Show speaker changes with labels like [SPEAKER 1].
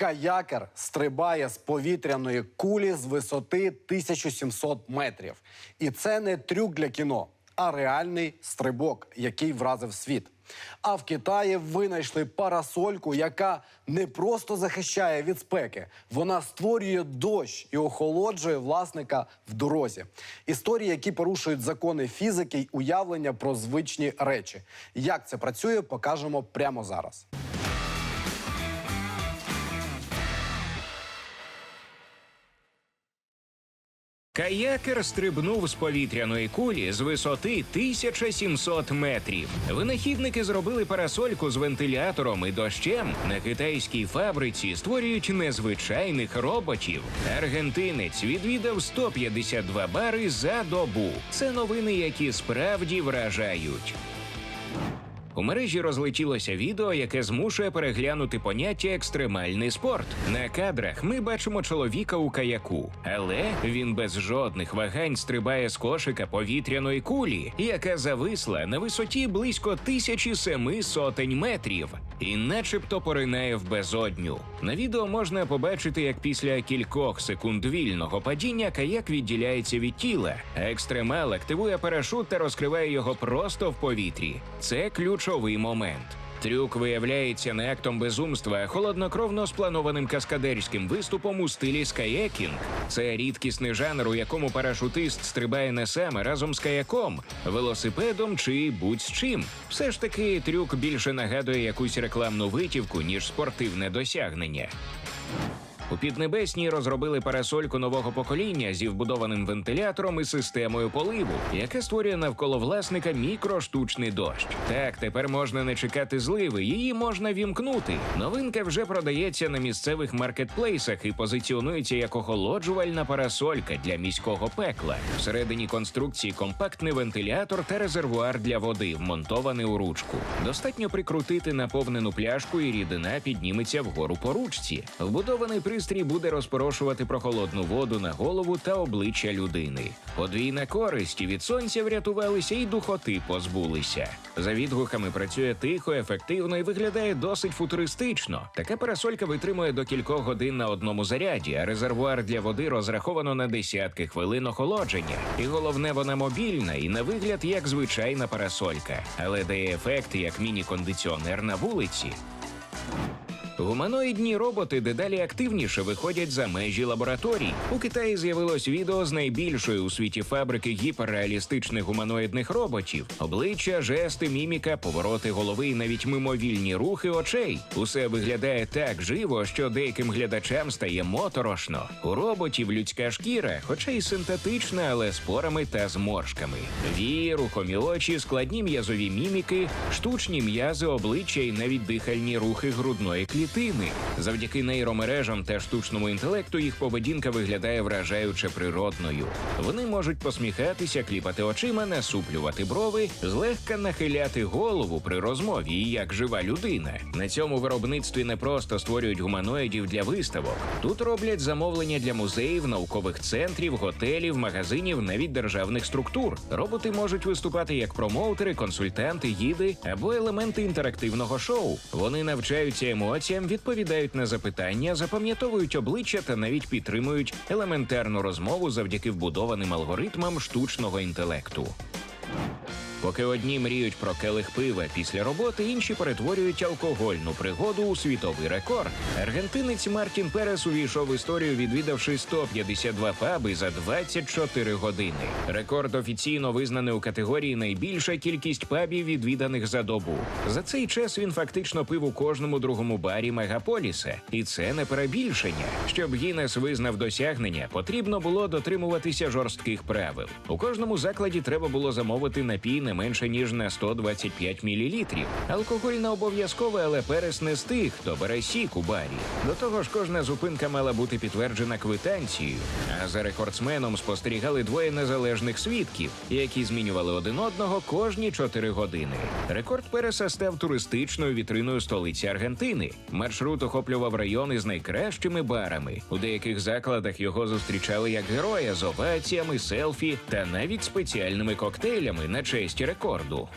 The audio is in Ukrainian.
[SPEAKER 1] Каякер стрибає з повітряної кулі з висоти 1700 метрів. І це не трюк для кіно, а реальний стрибок, який вразив світ. А в Китаї винайшли парасольку, яка не просто захищає від спеки, вона створює дощ і охолоджує власника в дорозі. Історії, які порушують закони фізики й уявлення про звичні речі. Як це працює, покажемо прямо зараз.
[SPEAKER 2] Каякер стрибнув з повітряної кулі з висоти 1700 метрів. Винахідники зробили парасольку з вентилятором і дощем. На китайській фабриці створюють незвичайних роботів. Аргентинець відвідав 152 бари за добу. Це новини, які справді вражають. У мережі розлетілося відео, яке змушує переглянути поняття екстремальний спорт. На кадрах ми бачимо чоловіка у каяку, але він без жодних вагань стрибає з кошика повітряної кулі, яка зависла на висоті близько тисячі семи сотень метрів, і начебто поринає в безодню. На відео можна побачити, як після кількох секунд вільного падіння каяк відділяється від тіла, екстремал активує парашут та розкриває його просто в повітрі. Це ключовий момент. Трюк виявляється не актом безумства, а холоднокровно спланованим каскадерським виступом у стилі скаєкінг. Це рідкісний жанр, у якому парашутист стрибає не сам а разом з каяком, велосипедом чи будь-з чим. Все ж таки, трюк більше нагадує якусь рекламну витівку, ніж спортивне досягнення. У Піднебесній розробили парасольку нового покоління зі вбудованим вентилятором і системою поливу, яка створює навколо власника мікроштучний дощ. Так, тепер можна не чекати зливи, її можна вімкнути. Новинка вже продається на місцевих маркетплейсах і позиціонується як охолоджувальна парасолька для міського пекла. Всередині конструкції компактний вентилятор та резервуар для води, вмонтований у ручку. Достатньо прикрутити наповнену пляшку, і рідина підніметься вгору по ручці. Вбудований пристрій буде розпорошувати прохолодну воду на голову та обличчя людини. Подвійна користь від сонця врятувалися і духоти позбулися. За відгуками працює тихо, ефективно і виглядає досить футуристично. Така парасолька витримує до кількох годин на одному заряді, а резервуар для води розраховано на десятки хвилин охолодження. І головне, вона мобільна і на вигляд як звичайна парасолька, але дає ефект як міні-кондиціонер на вулиці. Гуманоїдні роботи дедалі активніше виходять за межі лабораторій. У Китаї з'явилось відео з найбільшої у світі фабрики гіперреалістичних гуманоїдних роботів: обличчя, жести, міміка, повороти голови і навіть мимовільні рухи очей. Усе виглядає так живо, що деяким глядачам стає моторошно. У роботів людська шкіра, хоча й синтетична, але з порами та зморшками. Вії, рухомі очі, складні м'язові міміки, штучні м'язи обличчя і навіть дихальні рухи грудної клітини. Завдяки нейромережам та штучному інтелекту їх поведінка виглядає вражаюче природною. Вони можуть посміхатися, кліпати очима, насуплювати брови, злегка нахиляти голову при розмові, як жива людина. На цьому виробництві не просто створюють гуманоїдів для виставок. Тут роблять замовлення для музеїв, наукових центрів, готелів, магазинів, навіть державних структур. Роботи можуть виступати як промоутери, консультанти, гіди або елементи інтерактивного шоу. Вони навчаються емоціям, відповідають на запитання, запам'ятовують обличчя та навіть підтримують елементарну розмову завдяки вбудованим алгоритмам штучного інтелекту. Поки одні мріють про келих пива після роботи, інші перетворюють алкогольну пригоду у світовий рекорд. Аргентинець Мартін Перес увійшов в історію, відвідавши 152 паби за 24 години. Рекорд офіційно визнаний у категорії найбільша кількість пабів, відвіданих за добу. За цей час він фактично пив у кожному другому барі мегаполіса, і це не перебільшення. Щоб Гіннес визнав досягнення, потрібно було дотримуватися жорстких правил. У кожному закладі треба було замовити напій не менше ніж на 125 мл. Алкоголь не обов'язковий, але перес не з тих, хто бере сік у барі. До того ж, кожна зупинка мала бути підтверджена квитанцією. А за рекордсменом спостерігали двоє незалежних свідків, які змінювали один одного кожні 4 години. Рекорд Переса став туристичною вітриною столиці Аргентини. Маршрут охоплював райони з найкращими барами. У деяких закладах його зустрічали як героя з оваціями, селфі та навіть спеціальними коктейлями на честь рекорду.